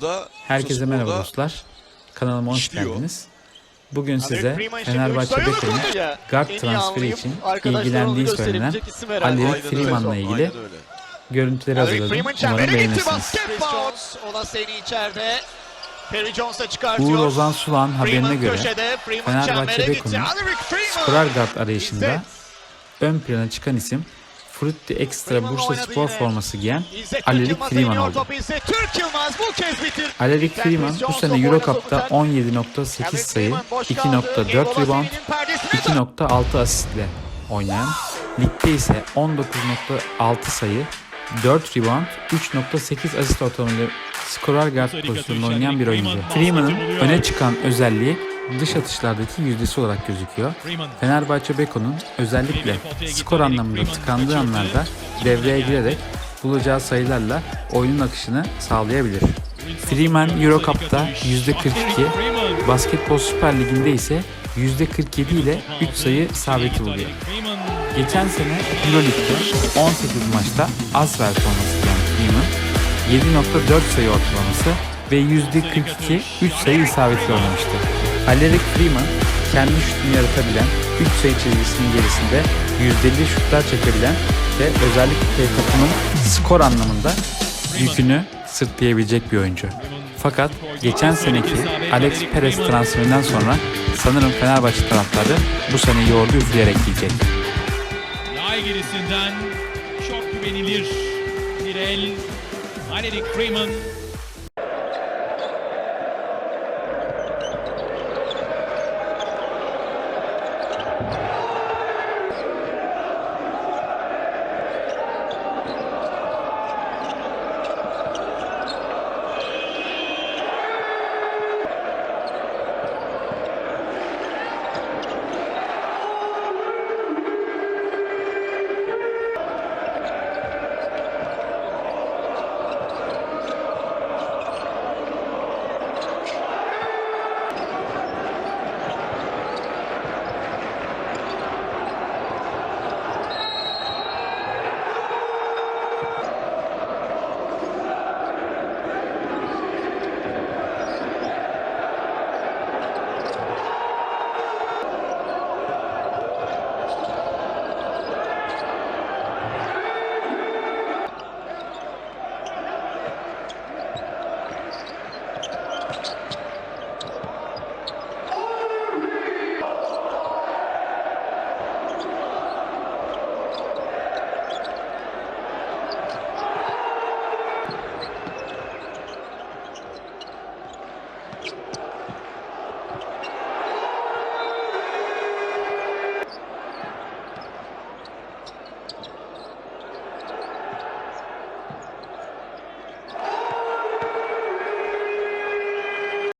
burada Herkese merhaba dostlar. Kanalıma hoş işliyor. geldiniz. Bugün size Fenerbahçe Beko'nun guard transferi için ilgilendiği söylenen. Ali. Freeman'la ilgili görüntüleri hazırladım. Umarım beğenirsiniz. Uğur Ozan Sulan haberine göre Fenerbahçe. Beko'nun skorer guard arayışında ön plana çıkan isim Frutti Extra Bursa Spor forması giyen Alerik Freeman oldu. topu İzzet Türk Yılmaz bu kez bitir. Alerik Freeman bu sene Eurocup'ta oynadı 17.8 Alec sayı, Freeman boş kaldı. 2.4 Ebola rebound, serinin perdesine 2.6 asistle oynayan, ligde ise 19.6 sayı, 4 rebound, 3.8 asist ortalamayla skorer guard pozisyonunda oynayan bir oyuncu. Freeman'ın öne çıkan özelliği dış atışlardaki yüzdesi olarak gözüküyor. Fenerbahçe Beko'nun özellikle skor anlamında tıkandığı anlarda devreye girerek bulacağı sayılarla oyunun akışını sağlayabilir. Freeman Eurocup'ta %42, Basketbol Süper Ligi'nde ise %47 ile 3 sayı isabeti buluyor. Geçen sene Euroleague'de 18 maçta az performans giyen Freeman 7.4 sayı ortalaması ve %42 3 sayı isabeti oynamıştı. Aleric Freeman kendi şutunu yaratabilen, 3 sayı çizgisinin gerisinde %50 şutlar çekebilen ve özellikle takımın skor anlamında yükünü sırtlayabilecek bir oyuncu. Fakat geçen seneki Alex Perez transferinden sonra sanırım Fenerbahçe taraftarı bu sene yoğurdu üfleyerek yiyecek. Yay gerisinden çok güvenilir bir el. Aleric Freeman